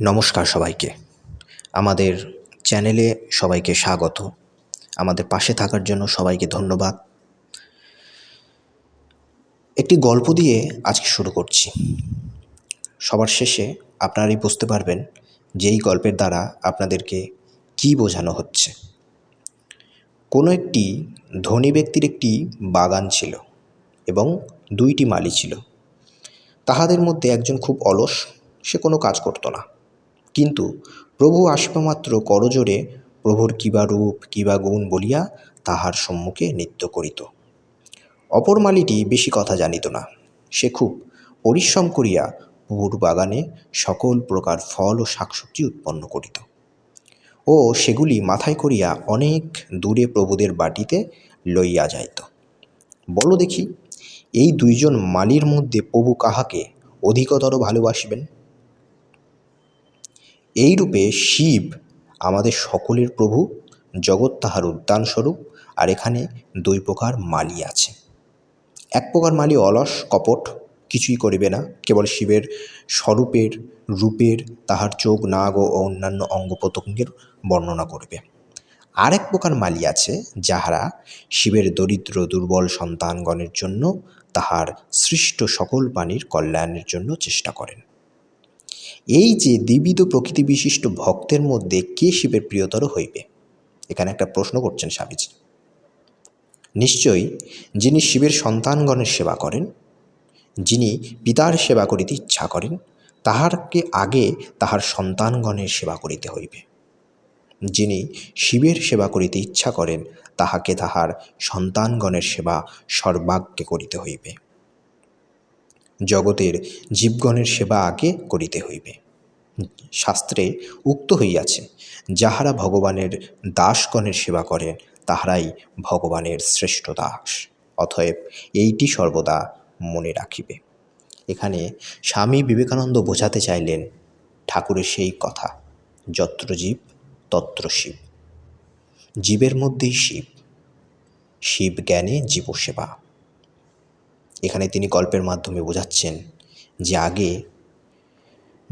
নমস্কার সবাইকে। আমাদের চ্যানেলে সবাইকে স্বাগত। আমাদের পাশে থাকার জন্য সবাইকে ধন্যবাদ। একটি গল্প দিয়ে আজকে শুরু করছি। সবার শেষে আপনারাই বুঝতে পারবেন যে এই গল্পের দ্বারা আপনাদেরকে কী বোঝানো হচ্ছে। কোনো একটি ধনী ব্যক্তির একটি বাগান ছিল এবং দুইটি মালি ছিল। তাহাদের মধ্যে একজন খুব অলস, সে কোনো কাজ করতো না। কিন্তু প্রভু আসবামাত্র করজোড়ে প্রভুর কিবা রূপ কিবা গুণ বলিয়া তাহার সম্মুখে নৃত্য করিত। অপর মালিটি বেশি কথা জানিত না। সে খুব পরিশ্রম করিয়া প্রভুর বাগানে সকল প্রকার ফল ও শাকসবজি উৎপন্ন করিত। ও সেগুলি মাথায় করিয়া অনেক দূরে প্রভুদের বাটিতে লইয়া যাইত। বলো দেখি, এই দুইজন মালির মধ্যে প্রভু কাহাকে অধিকতর ভালোবাসিবেন? এইরূপে শিব আমাদের সকলের প্রভু, জগৎ তাহার উদ্যানস্বরূপ, আর এখানে দুই প্রকার মালি আছে। এক প্রকার মালি অলস, কপট, কিছুই করিবে না, কেবল শিবের স্বরূপের রূপের তাহার চোখ, নাগ ও অন্যান্য অঙ্গ প্রত্যঙ্গের বর্ণনা করবে। আরেক প্রকার মালি আছে, যাহারা শিবের দরিদ্র, দুর্বল সন্তানগণের জন্য তাহার সৃষ্ট সকল প্রাণীর কল্যাণের জন্য চেষ্টা করেন। এই যে দ্বিবিধ প্রকৃতি বিশিষ্ট ভক্তের মধ্যে কে শিবের প্রিয়তর হইবে? এখানে একটা প্রশ্ন করছেন স্বামীজি। নিশ্চয়ই যিনি শিবের সন্তানগণের সেবা করেন, যিনি পিতার সেবা করিতে ইচ্ছা করেন, তাহারকে আগে তাহার সন্তানগণের সেবা করিতে হইবে। যিনি শিবের সেবা করিতে ইচ্ছা করেন, তাহাকে তাহার সন্তানগণের সেবা সর্বাগ্যে করিতে হইবে। জগতের জীবগণের সেবা আগে করিতে হইবে। শাস্ত্রে উক্ত হইয়াছে, যাহারা ভগবানের দাসগণের সেবা করেন, তাহারাই ভগবানের শ্রেষ্ঠ দাস। অতএব এইটি সর্বদা মনে রাখিবে। এখানে স্বামী বিবেকানন্দ বোঝাতে চাইলেন ঠাকুরের সেই কথা, যত্র জীব, তত্র শিব। জীবের মধ্যেই শিব। শিব জ্ঞানে জীবসেবা এখানে তিনি গল্পের মাধ্যমে বোঝাচ্ছেন যে আগে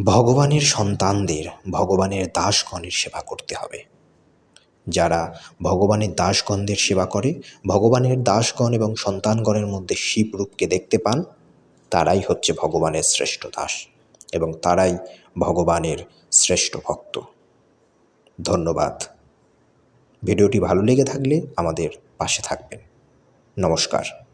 ভগবানের সন্তানদের, ভগবানের দাসগণের সেবা করতে হবে। যারা ভগবানের দাসগণদের সেবা করে, ভগবানের দাসগণ এবং সন্তানগণের মধ্যে শিবরূপকে দেখতে পান, তারাই হচ্ছে ভগবানের শ্রেষ্ঠ দাস এবং তারাই ভগবানের শ্রেষ্ঠ ভক্ত। ধন্যবাদ। ভিডিওটি ভালো লেগে থাকলে আমাদের পাশে থাকবেন। নমস্কার।